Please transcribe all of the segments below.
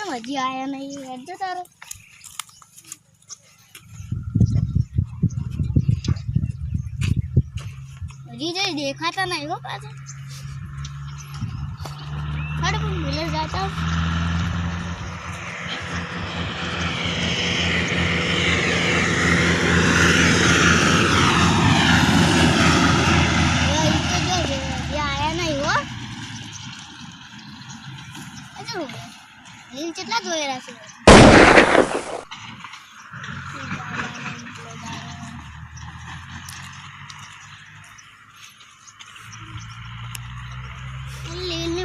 કેમ હજી આયા નહીં? હેડજો તારો. હજી જઈ દેખાતા નહીં હો પાછા. હડ પણ મિલર જાતા હવે ઈ તો જો જે હજી આયા નહીં હો અજુ લીલ કેટલા જોયેલા છે લીલ ને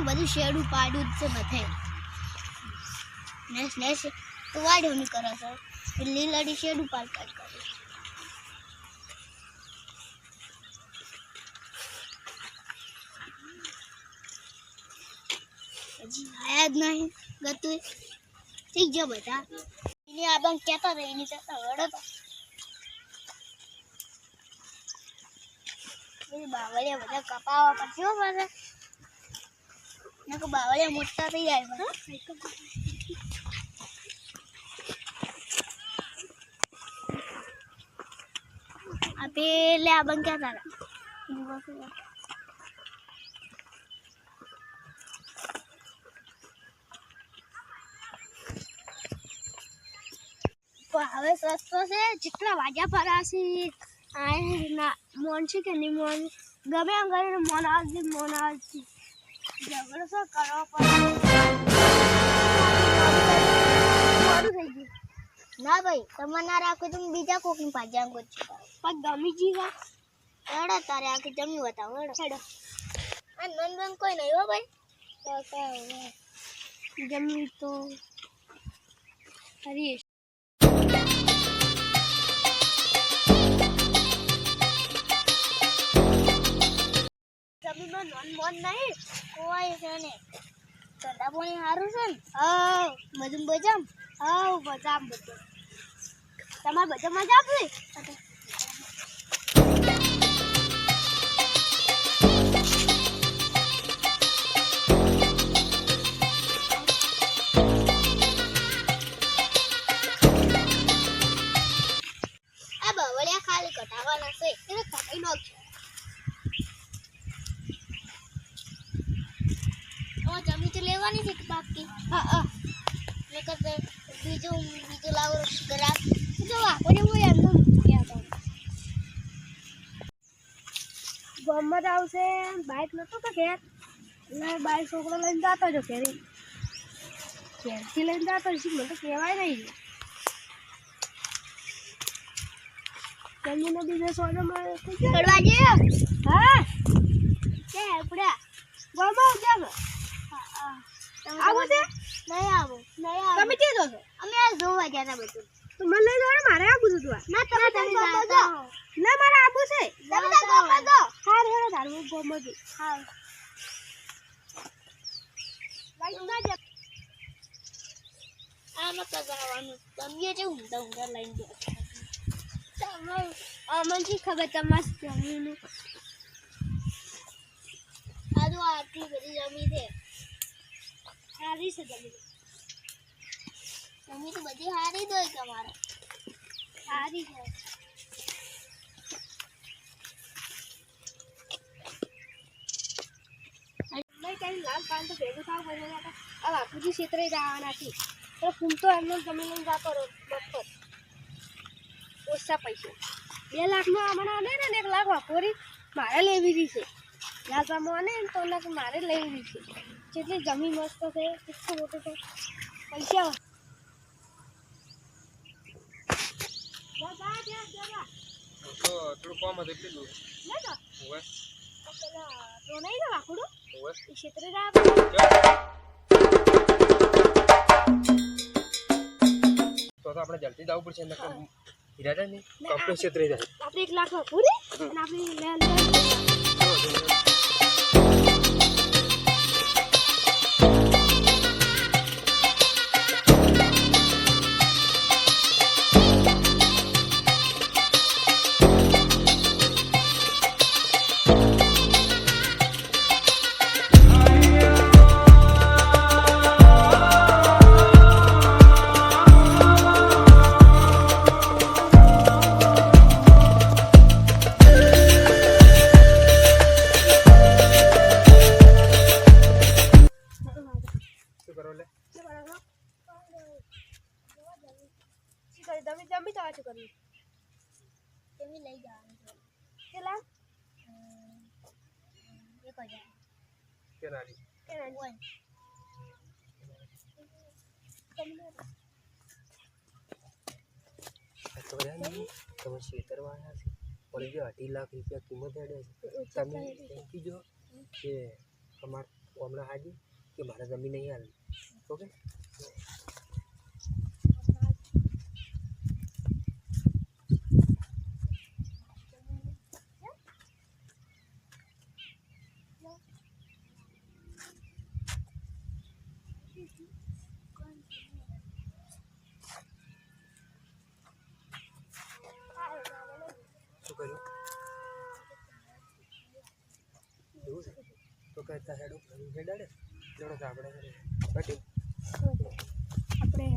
બધું શેડું પાડ્યું જ છે બધે નેસ નેસ તો વાડ્યો નહીં કરે છે લીલ અડી શેડું પાડ પાડ કરે હજી આયા જ નહીં ગતું થઈ ગયો બધા. એની આ કહેતા હતા, એની કરતા વડો તો બાવળિયા બધા કપાવા પડશે પાછા. બાવળિયા મોટા થઈ જાય પાછા. આ પેલે આ બંધ કહેતા હતા. હવે સસ્તો છે જેટલા વાગ્યા ફરાશે આ ના મોન છે કે નહીં મોન ગમે એમ કરીને મોન આવશે મોન આવશે ઝઘડો શું કરવો પડે મોડું થઈ ગયું ના ભાઈ તમે ના રાખો તો હું બીજા કોકની પાછા ગોચી પણ ગમી જી હા હેડો તારે આખી જમી બતાવો હેડો હેડો આ નન બન કોઈ નહીં હો ભાઈ જમી તો હરીશ નોન મોન નહીં કોઈ છે ને. પાણી સારું છે ને? હા બધું બજામ. હા બજામ બધું. તમારે બધા મજા આપવી બાકી હા હા મેં કરતે બીજું બીજું લાવો ગ્રાફ જો આખો ને હું એમનો મૂક્યા હતા ગમત આવશે બાઇક નતો તો ઘેર એટલે બાઇક છોકરો લઈને જતો જો ઘેરે ઘેરથી લઈને જતો છે મને તો કહેવાય નહીં જમીને બીજો સોનો મારે ચડવા જઈએ હા કે પડ્યા ગમો કેમ આવું છે? નહીં આવો નહીં આવો. તમે કે છો? અમે આ જોવા ગયા હતા બધું. તો મને લઈ જાવ મારે આવું હતું તું ના તમે તમે જાઓ ના મારે આવું છે. તમે તો ગમો દો હાર હેડો તારું ગમો દો. હા તમે જે ઊંધા ઊંધા લઈને ગયા અમને ખબર તમારે જમીન? આ જો આટલી બધી જમી છે. સારી છે જમીન તો બધી સારી દોય તમારે. સારી છે. લાલ પાન તો ભેગું થાવ પડે આ બાપુજી ક્ષેત્રે જવાના તો ફૂલ તો એમને જમીન લઈને બપોર. ઓછા પૈસા. બે લાખમાં હમણાં ને એક લાખ વાપોરી, મારે લેવી છે. યાદમાં આને ને તો એના મારે લઈ છે. જેટલી જમીન મસ્ત છે કેટલું મોટું છે. પૈસા. થોડું કામ હતું એટલે દૂર લે તો. નહીં ને વાકડું એ ક્ષેત્રે તો તો આપણે જલ્દી જવું પડશે નકર હીરા ને? ક્ષેત્રે જાય. આપણે એક લાખ વાપરી અને આપણે શું કરવું તમે લઈ જવાનું છે? કેટલા? એક હજાર. કેનાલી કેનાલી તમે છેતરવાના છે. પણ જે અઢી લાખ રૂપિયા કિંમત હેડે છે. તમે એમ કીજો કે અમાર હમણાં હાજી કે મારે જમીન નહીં હાલ. ઓકે શું કર્યું એવું છે તો કહેતા હેડો હેડાડે જોડો આપણે બટ આપણે